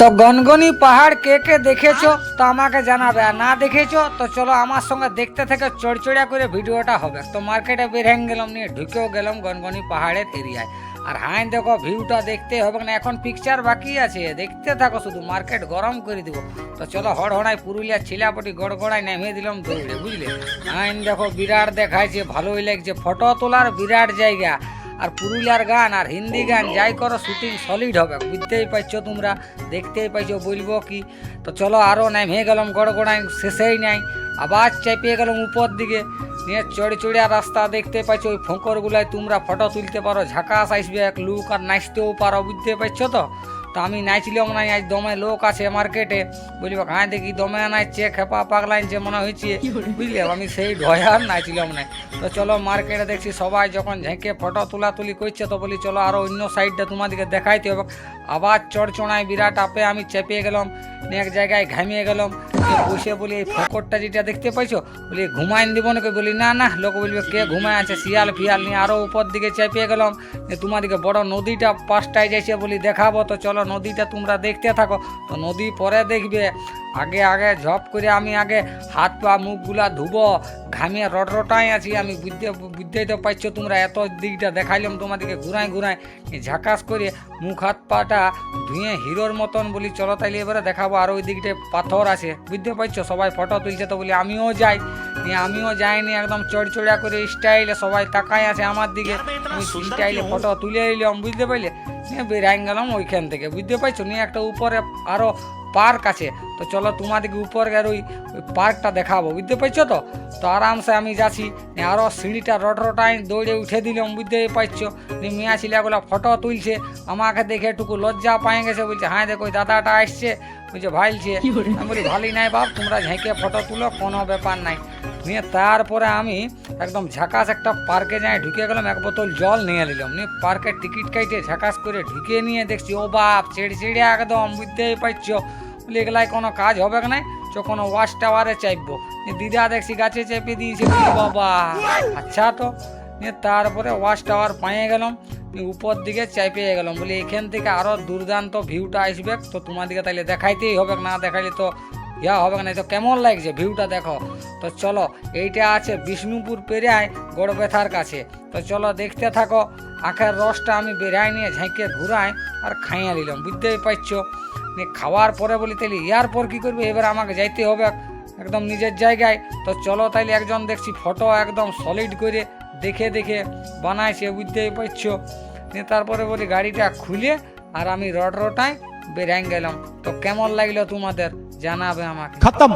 তো গনগনি পাহাড় কে কে দেখেছ তো আমাকে জানাবে, আর না দেখেছ তো চলো আমার সঙ্গে দেখতে থেকে চড়চড়িয়া করে ভিডিওটা হবে। তো মার্কেটে বের হয়ে গেলাম, নিয়ে ঢুকেও গেলাম গনগনি পাহাড়ের এরিয়ায় আর হাই দেখো ভিউটা দেখতে হবে না, এখন পিকচার বাকি আছে, দেখতে থাকো শুধু, মার্কেট গরম করে দিব। তো চলো হড়হড়াই পুরুলিয়া ছিলাপটি গড়গড়ায় নেমে দিলাম দৌড়ে, বুঝলে? আইন দেখো, বিরাট দেখাইছে, ভালোই লাগছে। ফটো তোলার বিরাট জায়গা। আর পুরুলিয়ার গান আর হিন্দি গান যাই করো শুটিং সলিড হবে। বুঝতেই পারছ তোমরা দেখতেই পাইছো বলব কি? তো চলো আরও নাই নেমে গেলাম গড়গড়াই শেষেই নাই। আবার চেপে গেলাম উপর দিকে। নিয়ে চড়ে চড়িয়া রাস্তা দেখতে পাইছো ওই ফোঁকরগুলায় তোমরা ফটো তুলতে পারো। ঝাঁকাশ আসবে এক লুক আর নাচতেও পারো বুঝতে পারছ তো? তো আমি নাচলাম না আজ দমে লোক আছে মার্কেটে বলব হ্যাঁ দেখি দমে নাচছে খেপা পাগলাইছে মনে হয়েছে বুঝলে আমি সেই ভয়ার নাচলাম না তো চলো মার্কেটে দেখছি সবাই যখন ঝেঁকে ফটো তোলা তুলি করছে তো বলি চলো আরও অন্য সাইডটা তোমাদেরকে দেখাইতে হবে। আবার চড়চড়ায় বিরাট আপে আমি চেপে গেলাম এক জায়গায় ঘামিয়ে গেলাম। বসে বলি এই ফকরটা যেটা দেখতে পাইছো? বলি ঘুমাইন দিব নাকি? বলি না না। লোক বলবে কে ঘুমায় আছে? শিয়াল ফিয়াল নিয়ে আরও উপর দিকে চেপে গেলাম। নিয়ে তোমাদেরকে বড় নদীটা পাশটায় যাইছে বলি দেখাবো। তো চলো নদীটা তোমরা দেখতে থাকো। তো নদী পরে দেখবে। আগে আগে ঝপ করে আমি আগে হাত পা মুখগুলা ধুবো। ঘামিয়ে রটরটাই আছি আমি। বুঝতে বুঝতেই তো পারছ তোমরা এত দিকটা দেখাইলাম তোমাদেরকে ঘুরাই ঘুরাই ঝাঁকাস করে মুখ হাত পাটা ধুয়ে হিরোর মতন বলি চলো তাইলে এবারে দেখাবো আর ওই দিকটায় পাথর আছে। বুঝতে পারছ? সবাই ফটো তুলছে তো বলি আমিও যাই। নিয়ে আমিও যাইনি একদম চড়চড়া করে স্টাইলে সবাই তাকায় আছে আমার দিকে। আমি স্টাইলে ফটো তুলে এলাম বুঝতে পারলে? নিয়ে বেরাই গেলাম ওইখান থেকে। বুঝতে পারছ? নিয়ে একটা উপরে আরও পার্ক আছে। তো চলো তোমাদেরকে উপরে আর ওই ওই পার্কটা দেখাবো বুঝতে পারছ তো? তো আরামসে আমি যাচ্ছি আরও সিঁড়িটা রট রটাই দৌড়ে উঠে দিলাম বুঝতে পারছ? নিয়ে মিয়া ছিলাগুলো ফটো তুলছে আমাকে দেখে একটুকু লজ্জা পায়ে গেছে বলছে হ্যাঁ দেখো ওই দাদাটা আসছে বলছে ভাইলছে আমি বলি ভালোই নাই বাপ তোমরা ঝেঁকে ফটো তুলো কোনো ব্যাপার নাই। নিয়ে তারপরে আমি একদম ঝাকাস একটা পার্কে যাই ঢুকে গেলাম এক বোতল জল নিয়ে নিলাম। নিয়ে পার্কের টিকিট কাইটে ঝাকাস করে ঢুকে নিয়ে দেখছি ও বাপ ছেড়ে ছেড়ে একদম বুঝতেই পারছ? বলে এগুলাই কোনো কাজ হবে না চো, কোনো ওয়াশ টাওয়ারে চাইব দিদা দেখছি গাছে চেপে দিয়েছে বাবা। আচ্ছা তো তারপরে ওয়াশ টাওয়ার পাইয়ে গেলাম উপর দিকে চাইপে গেলাম। বলি, এখান থেকে আরও দুর্দান্ত ভিউটা আসবে, তো তোমাদেরকে তাইলে দেখাইতেই হবে না? দেখাইলে তো ইয়া হবে না? তো কেমন লাগছে ভিউটা দেখো? তো চলো, এইটা আছে বিষ্ণুপুর পেরিয়ায় গড়বেথার কাছে। তো চলো দেখতে থাকো, আখের রসটা আমি বেরাই নিয়ে ঝেঁকে ঘুরাই আর খাইয়া নিলাম। বুঝতেই পারছ? খাওয়ার পরে বলি তাহলে ইয়ার পর কী করবে? এবার আমাকে যাইতে হবে একদম নিজের জায়গায়। তো চলো তাইলে একজন দেখছি ফটো একদম সলিড করে দেখে দেখে বানাইছে বুঝতেই পারছ? নিয়ে তারপরে বলি, গাড়িটা খুলে আর আমি রড রোটায় বেরিয়ে গেলাম তো কেমন লাগল তোমাদের? জানাবে আমাকে। খতম!